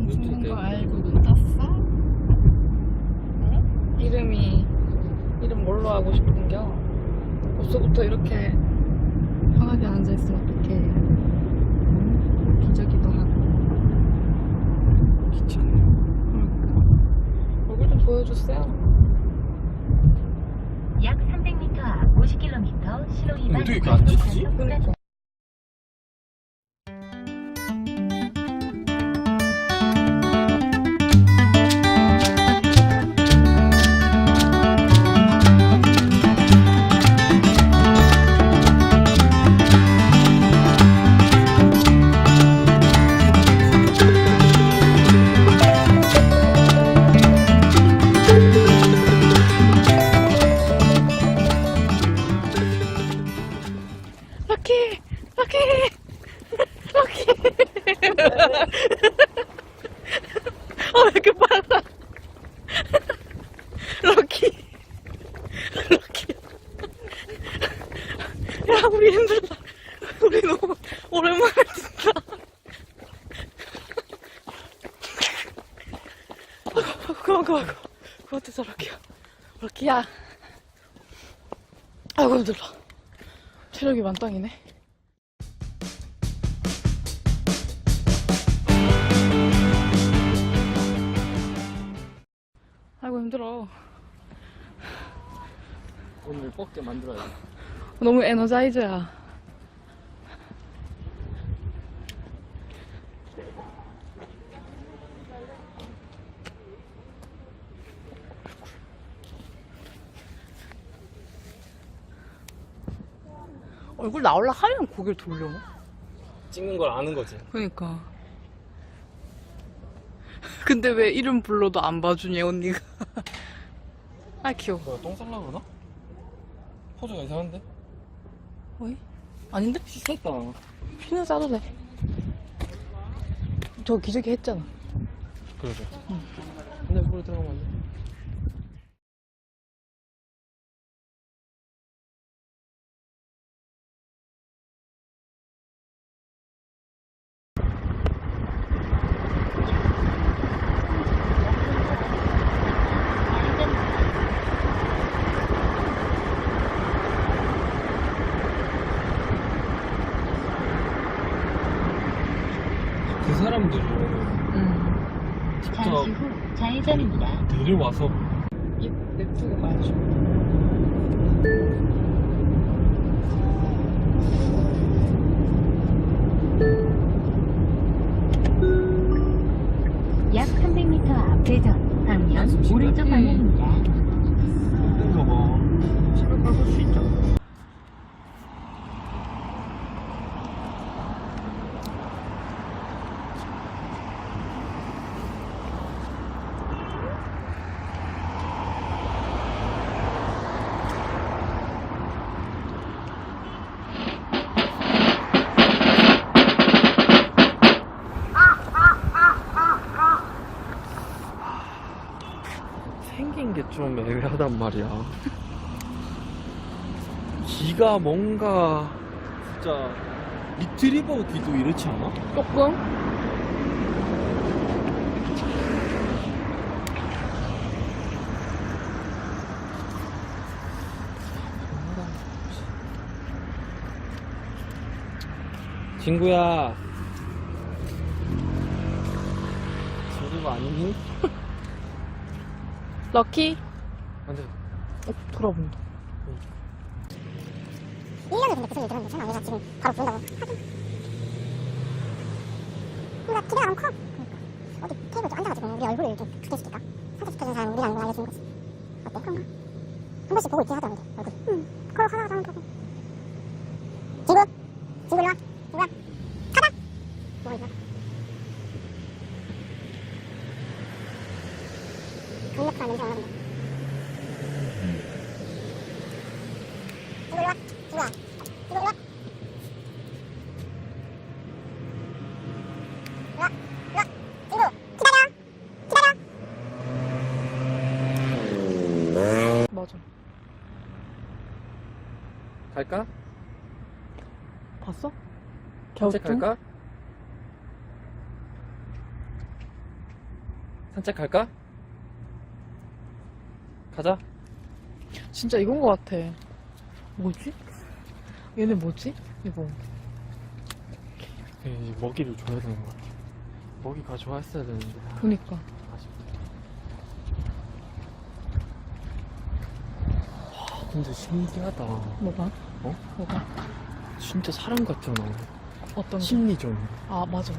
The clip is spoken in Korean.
무슨 거 알고 눈 떴어? 응? 이름이 이름 뭘로 하고 싶은겨? 벌써부터 이렇게 편하게 앉아있으면 어떡해 응? 기저귀도 하고 귀찮아요. 그러니까 얼굴 좀 보여주세요 약 300m 앞 50km 신호 위반 어떻게 이렇게 안 짖지? 그러니까 럭키! 럭키! 어, 왜 이렇게 빨라? 럭키! 럭키! 야, 우리 힘들다. 우리 너무 오랜만에 진다. 그만, 그만, 그만. 그만 뜨자, 럭키야. 럭키야. 아이고, 힘들어. 체력이 만땅이네. 힘들어. 오늘 뻗게 만들어야 돼. 너무 에너자이저야. 얼굴 나올라 하면 고개를 돌려. 찍는 걸 아는 거지. 그니까. 근데 왜 이름 불러도 안 봐주니 언니가? 아 귀여워. 뭐야, 똥 살라 그러나? 포즈가 이상한데? 어이? 아닌데? 씻었다. 피는 싸도 돼. 저 기저귀 했잖아. 그러게. 근데 물에 들어가면 안 돼. 그 사람들이 응. 잠시 후 좌회전입니다. 입 냅두고 가야죠. 생긴 게 좀 애매하단 말이야. 귀가 뭔가 진짜 리트리버 귀도 이렇지 않아? 조금? 친구야. 친구가 아니니? 럭키? 안 돼. 어, 돌아본다. 1년을 근데 그 소리 들었는데 설마 얘가 지금 바로 부른다고 하긴 뭔가 기대가 너무 커 그러니까 어디 테이블 좀 앉아가지고 우리 얼굴을 이렇게 각인시킬까? 산책시켜준 사람 우리라는 걸 알려주는 거지 어때? 그런가? 한 번씩 보고 있긴 하더라고 얼굴 응 걸어 가다가 나는 보고 친구? 친구 일로 와 친구야 가자 뭐 이거 강력한 냄새가 나는데 친구 일로와 친구야 친구 일로와 일로와 일로와 친구 기다려 기다려 맞아. 갈까? 봤어? 산책 갸우뚱? 갈까? 산책할까? 가자. 진짜 이건 것 같아. 뭐지? 얘네 뭐지? 이거. 네, 이제 먹이를 줘야 되는 것 같아. 먹이 가져왔어야 되는데. 그니까. 아쉽다. 와, 근데 신기하다. 뭐가? 어? 뭐가? 진짜 사람 같잖아. 어떤 게? 심리전. 아, 맞아.